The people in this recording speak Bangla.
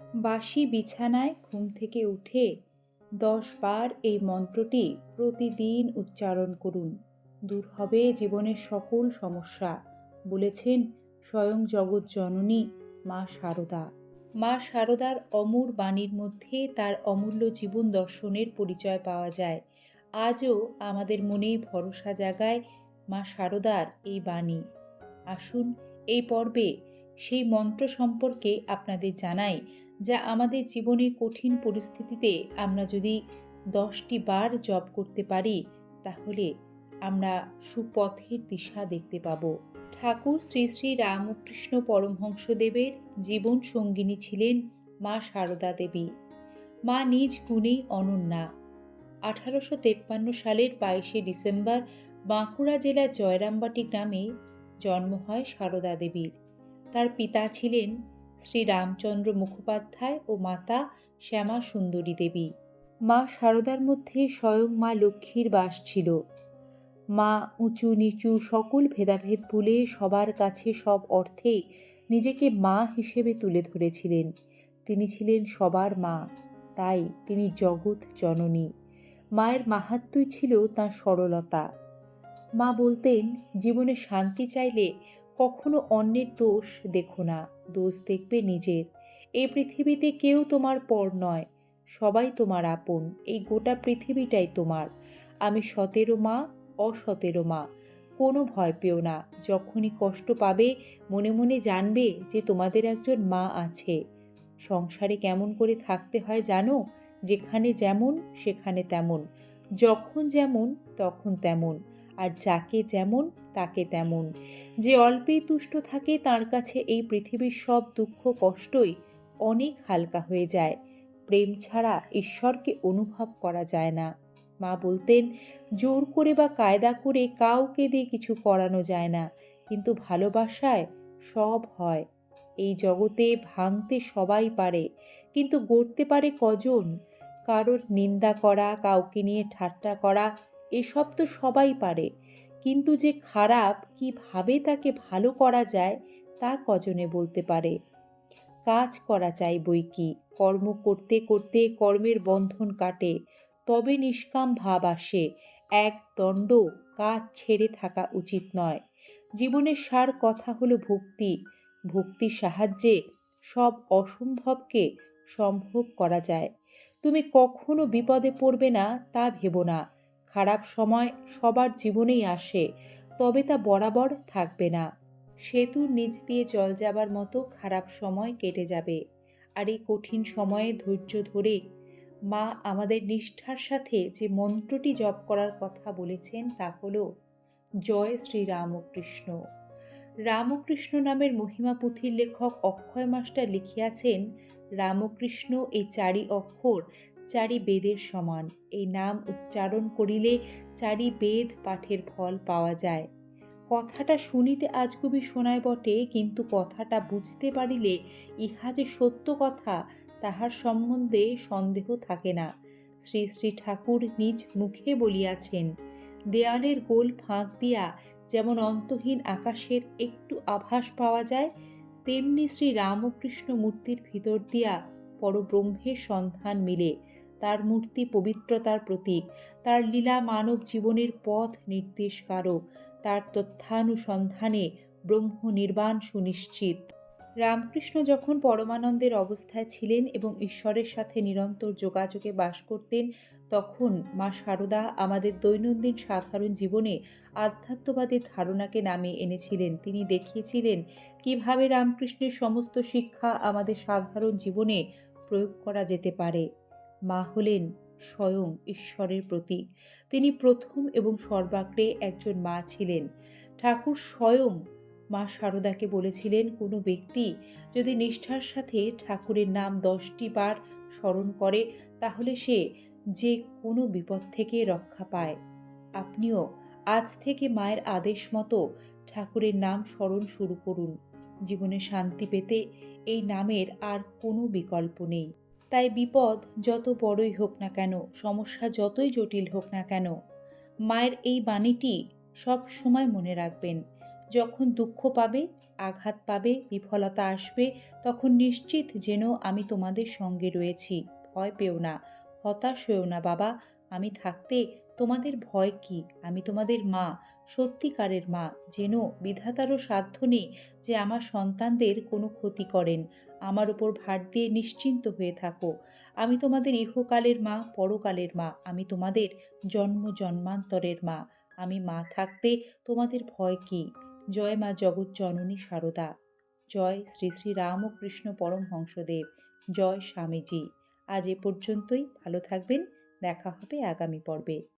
বাসি বিছানায় ঘুম থেকে উঠে দশ বার এই মন্ত্রটি প্রতিদিন উচ্চারণ করুন। দূর হবে জীবনের সকল সমস্যা, বলেছেন স্বয়ং জগৎ জননী মা শারদা মা শারদার অমূর বাণীর মধ্যে তার অমূল্য জীবন দর্শনের পরিচয় পাওয়া যায়। আজও আমাদের মনে ভরসা জাগায় মা শারদার এই বাণী। আসুন এই পর্বে সেই মন্ত্র সম্পর্কে আপনাদের জানাই যা আমাদের জীবনে কঠিন পরিস্থিতিতে আমরা যদি দশটি বার জপ করতে পারি, তাহলে আমরা সুপথের দিশা দেখতে পাব। ঠাকুর শ্রী শ্রী রামকৃষ্ণ পরমহংসদেবের জীবন সঙ্গিনী ছিলেন মা শারদা দেবী। মা নিজ গুণেই অনন্যা। আঠারোশো তেপ্পান্ন সালের বাইশে ডিসেম্বর বাঁকুড়া জেলার জয়রামবাটি গ্রামে জন্ম হয় সারদা দেবীর। তার পিতা ছিলেন শ্রী রামচন্দ্র মুখোপাধ্যায় ও মাতা শ্যামা সুন্দরী দেবী। মা শারদার মধ্যে স্বয়ং মা লক্ষ্মীর বাস ছিল। মা উঁচু নিচু সকল ভেদাভেদ ভুলে সবার কাছে সব অর্থে নিজেকে মা হিসেবে তুলে ধরেছিলেন। তিনি ছিলেন সবার মা, তাই তিনি জগৎ জননী। মায়ের মাহাত্মই ছিল তাঁর সরলতা। মা বলতেন, জীবনে শান্তি চাইলে কখনো অন্যের দোষ দেখো না। দোষ দেখবে নিজের। এই পৃথিবীতে কেউ তোমার পর নয়, সবাই তোমার আপন। এই গোটা পৃথিবীটাই তোমার। আমি সতেরো মা, অসতেরো মা। কোনো ভয় পেও না। যখনই কষ্ট পাবে, মনে মনে জানবে যে তোমাদের একজন মা আছে। সংসারে কেমন করে থাকতে হয় জানো? যেখানে যেমন, সেখানে তেমন। যখন যেমন, তখন তেমন। আর যাকে যেমন তাকে তেমন। যে অল্পেই তুষ্ট থাকে তার কাছে এই পৃথিবীর সব দুঃখ, কষ্টই অনেক হালকা হয়ে যায়। প্রেম ছাড়া ঈশ্বরকে অনুভব করা যায় না। মা বলতেন, জোর করে বা কায়দা করে কাউকে দিয়ে কিছু করানো যায় না, কিন্তু ভালোবাসায় সব হয়। এই জগতে ভাঙতে সবাই পারে, কিন্তু গড়তে পারে কজন? কারোর নিন্দা করা, কাউকে নিয়ে ঠাট্টা করা, এসব তো সবাই পারে। কিন্তু যে খারাপ কীভাবে তাকে ভালো করা যায় তা কজনে বলতে পারে। কাজ করা চাই বই কি? কর্ম করতে করতে কর্মের বন্ধন কাটে, তবে নিষ্কাম ভাব আসে। এক দণ্ড কাজ ছেড়ে থাকা উচিত নয়। জীবনের সার কথা হলো ভক্তি। ভক্তির সাহায্যে সব অসম্ভবকে সম্ভব করা যায়। তুমি কখনো বিপদে পড়বে না তা ভেবো না। খারাপ সময় সবার জীবনেই আসে, তবে তা বরাবর থাকবে না। সেতুর নিচ দিয়ে জল যাবার মতো খারাপ সময় কেটে যাবে, আর এই কঠিন সময়ে ধৈর্য ধরে মা আমাদের নিষ্ঠার সাথে যে মন্ত্রটি জপ করার কথা বলেছেন তা হলো, জয় শ্রী রামকৃষ্ণ। রামকৃষ্ণ নামের মহিমা পুঁথির লেখক অক্ষয় মাস্টার লিখিয়াছেন, রামকৃষ্ণ এই চারি অক্ষর চারি বেদের সমান। এই নাম উচ্চারণ করিলে চারি বেদ পাঠের ফল পাওয়া যায়। কথাটা শুনিতে আজগুবি শোনায় বটে, কিন্তু কথাটা বুঝতে পারিলে ইহা যে সত্য কথা, তাহার সম্বন্ধে সন্দেহ থাকে না। শ্রী শ্রী ঠাকুর নিজ মুখে বলিয়াছেন, দেয়ালের গোল ফাঁক দিয়া যেমন অন্তহীন আকাশের একটু আভাস পাওয়া যায়, তেমনি শ্রী রামকৃষ্ণ মূর্তির ভিতর দিয়া পরব্রহ্মের সন্ধান মিলে। তার মূর্তি পবিত্রতার প্রতীক, তার লীলা মানব জীবনের পথ নির্দেশকারক, তার তথ্যানুসন্ধানে ব্রহ্ম নির্বাণ সুনিশ্চিত। রামকৃষ্ণ যখন পরমানন্দের অবস্থায় ছিলেন এবং ঈশ্বরের সাথে নিরন্তর যোগাযোগে বাস করতেন, তখন মা সারদা আমাদের দৈনন্দিন সাধারণ জীবনে আধ্যাত্মবাদের ধারণাকে নামে এনেছিলেন। তিনি দেখিয়েছিলেন কীভাবে রামকৃষ্ণের সমস্ত শিক্ষা আমাদের সাধারণ জীবনে প্রয়োগ করা যেতে পারে। মা হলেন স্বয়ং ঈশ্বরের প্রতীক। তিনি প্রথম এবং সর্বাগ্রে একজন মা ছিলেন। ঠাকুর স্বয়ং মা শারদাকে বলেছিলেন, কোনো ব্যক্তি যদি নিষ্ঠার সাথে ঠাকুরের নাম দশটি বার স্মরণ করে, তাহলে সে যে কোনো বিপদ থেকে রক্ষা পায়। আপনিও আজ থেকে মায়ের আদেশ মতো ঠাকুরের নাম স্মরণ শুরু করুন। জীবনে শান্তি পেতে এই নামের আর কোনো বিকল্প নেই। তাই বিপদ যত বড়ই হোক না কেন, সমস্যা যতই জটিল হোক না কেন, মায়ের এই বাণীটি সব সময় মনে রাখবেন। যখন দুঃখ পাবে, আঘাত পাবে, বিফলতা আসবে, তখন নিশ্চিত যেন আমি তোমাদের সঙ্গে রয়েছি। ভয় পেও না, হতাশ হয়েও না বাবা, আমি থাকতে তোমাদের ভয় কি? আমি তোমাদের মা, সত্যিকারের মা, যেন বিধাতারও সাধ্য নেই যে আমার সন্তানদের কোনো ক্ষতি করেন। আমার উপর ভার দিয়ে নিশ্চিন্ত হয়ে থাকো। আমি তোমাদের ইহকালের মা, পরকালের মা। আমি তোমাদের জন্ম জন্মান্তরের মা। আমি মা থাকতে তোমাদের ভয় কি? জয় মা জগৎ জননী সারদা। জয় শ্রী শ্রী রামকৃষ্ণ পরমহংসদেব। জয় স্বামীজি। আজ এ পর্যন্তই। ভালো থাকবেন। দেখা হবে আগামী পর্বে।